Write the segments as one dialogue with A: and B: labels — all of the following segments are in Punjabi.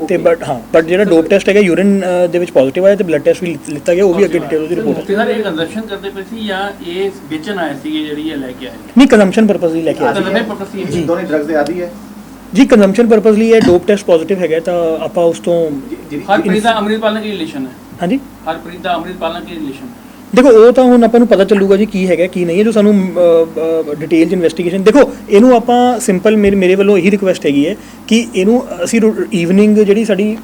A: ਤੇ. ਬਟ ਹਾਂ ਬਟ ਜਿਹੜਾ ਡੋਪ ਟੈਸਟ ਹੈਗਾ ਯੂਰਿਨ ਦੇ ਵਿੱਚ ਪੋਜ਼ਿਟਿਵ ਆਇਆ ਤੇ ਬਲੱਡ ਟੈਸਟ ਵੀ ਲਿੱਤਾ ਗਿਆ ਉਹ ਵੀ ਅੱਗੇ ਡਿਟੇਲ ਉਹਦੀ ਰਿਪੋਰਟ
B: ਤੇ ਸਰ ਇਹ ਕੰਜ਼ੰਪਸ਼ਨ ਕਰਦੇ ਪਏ ਸੀ ਜਾਂ ਇਹ ਵੇਚਣ ਆਏ ਸੀਗੇ ਜਿਹੜੀ ਇਹ ਲੈ ਕੇ ਆਏ?
A: ਨਹੀਂ ਕੰਜ਼ੰਪਸ਼ਨ ਪਰਪਸ ਲਈ ਲੈ ਕੇ ਆਏ ਸੀ
B: ਪਰਪਸ ਸੀ
A: ਜੀ।
C: ਦੋਨੇ ਡਰੱਗਸ ਦੇ ਆਦੀ ਹੈ।
A: ਜੀ ਕੰਜ਼ੰਪਸ਼ਨ ਪਰਪਸ ਲਈ ਇਹ ਡੋਪ ਟੈਸਟ ਪੋਜ਼ਿਟਿਵ ਹੈਗਾ ਤਾਂ ਆਪਾਂ ਉਸ ਤੋਂ
B: ਹਰਪ੍ਰੀਤ ਦਾ ਅੰਮ੍ਰਿਤਪਾਲ ਨਾਲ ਕੀ ਰਿਲੇਸ਼ਨ ਹੈ?
A: ਹਾਂਜੀ?
B: ਹਰਪ੍ਰੀਤ ਦਾ ਅੰਮ੍ਰਿਤਪਾਲ ਨਾਲ ਕੀ ਰਿਲੇਸ਼ਨ
A: ਦੇਖੋ, ਉਹ ਤਾਂ ਹੁਣ ਆਪਾਂ ਨੂੰ ਪਤਾ ਚੱਲੂਗਾ ਜੀ ਕੀ ਹੈਗਾ, ਕੀ ਨਹੀਂ ਹੈ, ਜੋ ਸਾਨੂੰ ਡਿਟੇਲ ਚ ਇਨਵੈਸਟੀਗੇਸ਼ਨ ਦੇਖੋ, ਇਹਨੂੰ ਆਪਾਂ ਸਿੰਪਲ ਮੇਰੇ ਮੇਰੇ ਵੱਲੋਂ ਇਹੀ ਰਿਕੁਐਸਟ ਹੈਗੀ ਹੈ ਕਿ ਇਹਨੂੰ ਅਸੀਂ ਈਵਨਿੰਗ ਜਿਹੜੀ ਸਾਡੀ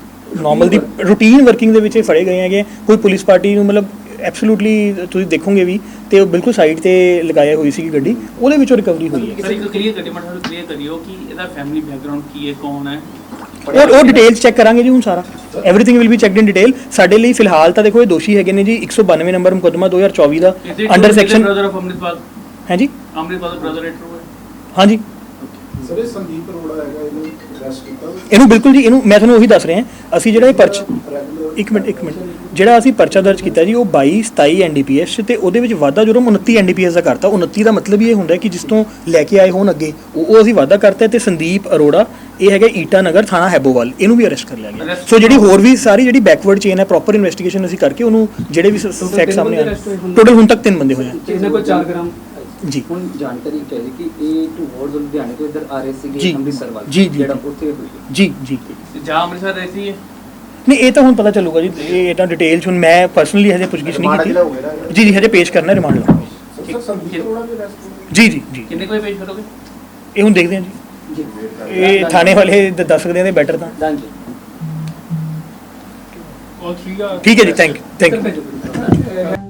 A: ਨਾਰਮਲ ਦੀ ਰੂਟੀਨ ਵਰਕਿੰਗ ਦੇ ਵਿੱਚ ਇਹ ਫੜੇ ਗਏ ਹੈਗੇ। ਕੋਈ ਪੁਲਿਸ ਪਾਰਟੀ ਨੂੰ ਮਤਲਬ ਐਬਸੋਲੂਟਲੀ ਤੁਸੀਂ ਦੇਖੋਗੇ ਵੀ ਤੇ ਉਹ ਬਿਲਕੁਲ ਸਾਈਡ ਤੇ ਲਗਾਇਆ ਹੋਈ ਸੀ ਗੱਡੀ। ਉਹਦੇ ਵਿੱਚੋਂ ਰਿਕਵਰੀ ਹੋਈ ਹੈ।
B: ਸਰ, ਇੱਕ ਕਲੀਅਰ ਕਰੀ ਮੈਂ ਕਲੀਅਰ ਕਰਿਓ ਕਿ ਇਹਦਾ ਫੈਮਿਲੀ ਬੈਕਗ੍ਰਾਉਂਡ ਕੀ ਹੈ, ਕੌਣ ਹੈ?
A: ਉਹ ਉਹ ਡਿਟੇਲਸ ਚੈੱਕ ਕਰਾਂਗੇ ਜੀ ਹੁਣ ਸਾਰਾ। Everything will be checked in detail ਸਾਡੇ ਲਈ ਫਿਲਹਾਲ ਤਾਂ ਦੇਖੋ ਇਹ ਦੋਸ਼ੀ ਹੈਗੇ ਨੇ ਜੀ 192 ਨੰਬਰ ਮੁਕੱਦਮਾ 2024 ਦਾ under section
B: brother of Amritpal
A: ਹੈ ਜੀ?
B: ਅੰਮ੍ਰਿਤਪਾਲ ਬ੍ਰਦਰ ਹੈ
A: ਹਾਂਜੀ।
C: ਸਰ ਇਹ ਸੰਦੀਪ ਅਰੋੜਾ ਹੈਗਾ ਇਹਨੂੰ
A: ਇਹਨੂੰ ਬਿਲਕੁਲ ਜੀ ਇਹਨੂੰ ਮੈਂ ਤੁਹਾਨੂੰ ਉਹੀ ਦੱਸ ਰਿਹਾ ਅਸੀਂ ਜਿਹੜਾ ਇਹ ਪਰਚ ਇੱਕ ਮਿੰਟ ਇੱਕ ਮਿੰਟ। ਜਿਹੜਾ ਅਸੀਂ ਪਰਚਾ ਦਰਜ ਕੀਤਾ ਜੀ ਉਹ 22 27 ਐਨਡੀਪੀਐਸ ਤੇ ਉਹਦੇ ਵਿੱਚ ਵਾਧਾ ਜੁਰਮ 29 ਐਨਡੀਪੀਐਸ ਦਾ ਕਰਤਾ। 29 ਦਾ ਮਤਲਬ ਇਹ ਹੁੰਦਾ ਕਿ ਜਿਸ ਤੋਂ ਲੈ ਕੇ ਆਏ ਹੋਣ ਅੱਗੇ ਉਹ ਉਹ ਅਸੀਂ ਵਾਧਾ ਕਰਤਾ ਤੇ ਸੰਦੀਪ ਅਰੋੜਾ ਇਹ ਹੈਗਾ ਈਟਾ ਨਗਰ ਥਾਣਾ ਹੈਬੋਵਾਲ ਇਹਨੂੰ ਵੀ ਅਰੈਸਟ ਕਰ ਲਿਆ ਗਿਆ। ਸੋ ਜਿਹੜੀ ਹੋਰ ਵੀ ਸਾਰੀ ਜਿਹੜੀ ਬੈਕਵਰਡ ਚੇਨ ਹੈ ਪ੍ਰੋਪਰ ਇਨਵੈਸਟੀਗੇਸ਼ਨ ਅਸੀਂ ਕਰਕੇ ਉਹਨੂੰ ਜਿਹੜੇ ਵੀ ਫੈਕਟ
D: ਤਿੰਨ
A: ਸਾਹਮਣੇ
D: ਬੰਦੇ
A: ਆਏ? ਟੋਟਲ ਹੁਣ। ਤੱਕ ਤਿੰਨ ਬੰਦੇ ਹੋਏ ਆ।
D: ਇਹਨਾਂ ਕੋਲ 4 ਗ੍ਰਾਮ
A: ਜੀ।
E: ਹੁਣ ਜਾਣਕਾਰੀ ਕਹਿ ਰਹੀ ਕਿ ਇਹ ਟੂਵਰਡਸ ਲੁਧਿਆਣੇ ਤੋਂ ਇੱਧਰ ਆ ਰਹੇ। ਸੀਗੇ ਅੰਮ੍ਰਿਤਸਰ ਵੱਲ
A: ਜੀ, ਜੀ,
E: ਜਿਹੜਾ। ਉੱਥੇ ਹੋਈ।
A: ਜੀ ਜੀ।
B: ਜਾਂ ਅੰਮ੍ਰਿਤਸਰ ਰਹਿਤੀ ਹੈ
A: ਨਹੀਂ ਇਹ ਤਾਂ ਹੁਣ ਪਤਾ ਚੱਲੂਗਾ ਜੀ। ਇਹ ਤਾਂ ਡਿਟੇਲਸ ਹੁਣ ਮੈਂ ਪਰਸਨਲੀ ਹਜੇ ਪੁੱਛਗਿੱਛ ਨਹੀਂ ਕੀਤੀ। ਜੀ ਜੀ ਹਜੇ ਪੇਸ਼ ਕਰਨਾ ਰਿਮਾਂਡ
C: ਹੋ
A: ਜੀ ਜੀ ਜੀ।
B: ਕਿੰਨੇ ਕੋਈ ਪੇਸ਼ ਕਰੋਗੇ?
A: ਇਹ ਹੁਣ ਦੇਖਦੇ ਹਾਂ ਜੀ। ਇਹ ਥਾਣੇ ਵਾਲੇ ਦ- ਦੱਸ ਸਕਦੇ ਨੇ ਬੈਟਰ ਤਾਂ। ਠੀਕ ਹੈ ਜੀ thank thank you